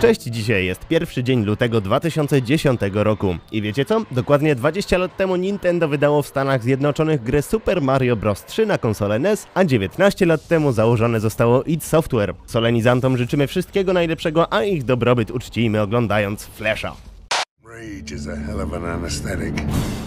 Cześć, dzisiaj jest pierwszy dzień lutego 2010 roku. I wiecie co? Dokładnie 20 lat temu Nintendo wydało w Stanach Zjednoczonych grę Super Mario Bros. 3 na konsolę NES, a 19 lat temu założone zostało id Software. Solenizantom życzymy wszystkiego najlepszego, a ich dobrobyt uczcijmy oglądając Flasha.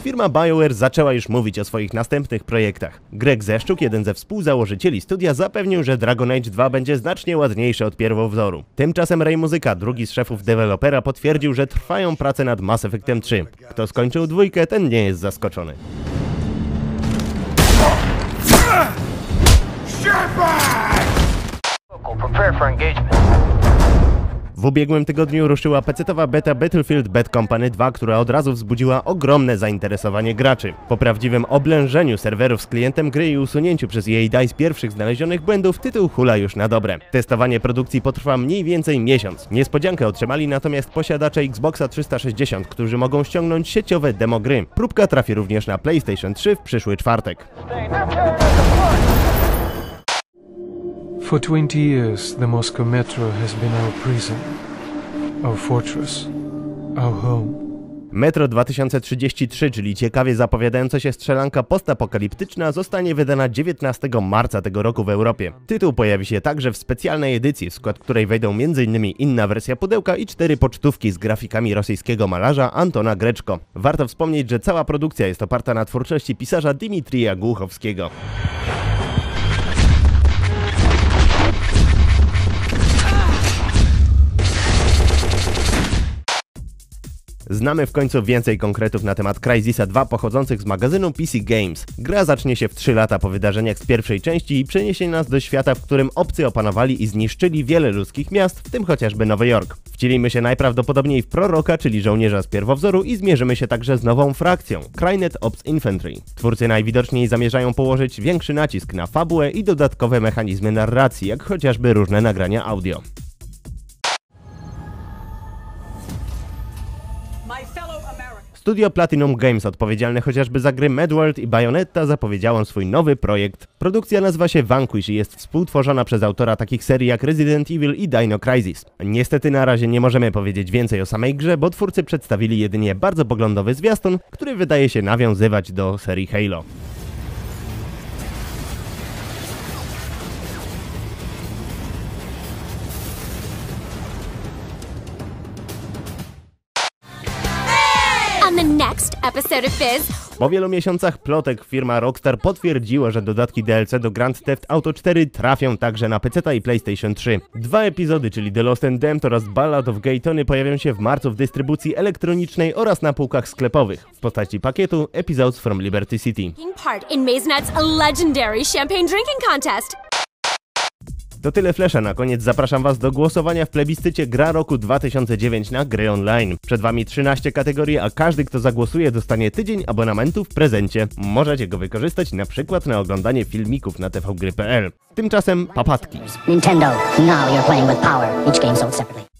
Firma BioWare zaczęła już mówić o swoich następnych projektach. Greg Zeszczuk, jeden ze współzałożycieli studia, zapewnił, że Dragon Age 2 będzie znacznie ładniejszy od pierwowzoru. Tymczasem Ray Muzyka, drugi z szefów dewelopera, potwierdził, że trwają prace nad Mass Effectem 3. Kto skończył dwójkę, ten nie jest zaskoczony. Prepare for engagement. W ubiegłym tygodniu ruszyła pecetowa beta Battlefield Bad Company 2, która od razu wzbudziła ogromne zainteresowanie graczy. Po prawdziwym oblężeniu serwerów z klientem gry i usunięciu przez EA DICE pierwszych znalezionych błędów, tytuł hula już na dobre. Testowanie produkcji potrwa mniej więcej miesiąc. Niespodziankę otrzymali natomiast posiadacze Xboxa 360, którzy mogą ściągnąć sieciowe demo gry. Próbka trafi również na PlayStation 3 w przyszły czwartek. For 20 years, the Moscow Metro has been our prison, our fortress, our home. Metro 2033, czyli ciekawie zapowiadająca się strzelanka postapokaliptyczna, zostanie wydana 19 marca tego roku w Europie. Tytuł pojawi się także w specjalnej edycji, w skład której wejdą m.in. inna wersja pudełka i cztery pocztówki z grafikami rosyjskiego malarza Antona Greczko. Warto wspomnieć, że cała produkcja jest oparta na twórczości pisarza Dimitrija Głuchowskiego. Znamy w końcu więcej konkretów na temat Crysisa 2 pochodzących z magazynu PC Games. Gra zacznie się w 3 lata po wydarzeniach z pierwszej części i przeniesie nas do świata, w którym obcy opanowali i zniszczyli wiele ludzkich miast, w tym chociażby Nowy Jork. Wcielimy się najprawdopodobniej w proroka, czyli żołnierza z pierwowzoru i zmierzymy się także z nową frakcją, Crynet Ops Infantry. Twórcy najwidoczniej zamierzają położyć większy nacisk na fabułę i dodatkowe mechanizmy narracji, jak chociażby różne nagrania audio. Studio Platinum Games, odpowiedzialne chociażby za gry Medworld i Bayonetta, zapowiedziało swój nowy projekt. Produkcja nazywa się Vanquish i jest współtworzona przez autora takich serii jak Resident Evil i Dino Crisis. Niestety na razie nie możemy powiedzieć więcej o samej grze, bo twórcy przedstawili jedynie bardzo poglądowy zwiastun, który wydaje się nawiązywać do serii Halo. The next episode of Fizz, Po wielu miesiącach plotek firma Rockstar potwierdziła, że dodatki DLC do Grand Theft Auto 4 trafią także na PC i PlayStation 3. Dwa epizody, czyli The Lost and Damned oraz Ballad of Gay Tony pojawią się w marcu w dystrybucji elektronicznej oraz na półkach sklepowych w postaci pakietu Episodes from Liberty City. part in legendary champagne drinking contest. To tyle Flesza, na koniec zapraszam Was do głosowania w plebiscycie Gra Roku 2009 na gry online. Przed Wami 13 kategorii, a każdy kto zagłosuje dostanie tydzień abonamentu w prezencie. Możecie go wykorzystać na przykład na oglądanie filmików na tvgry.pl. Tymczasem papatki. Nintendo, now you're playing with power. Each game sold separately.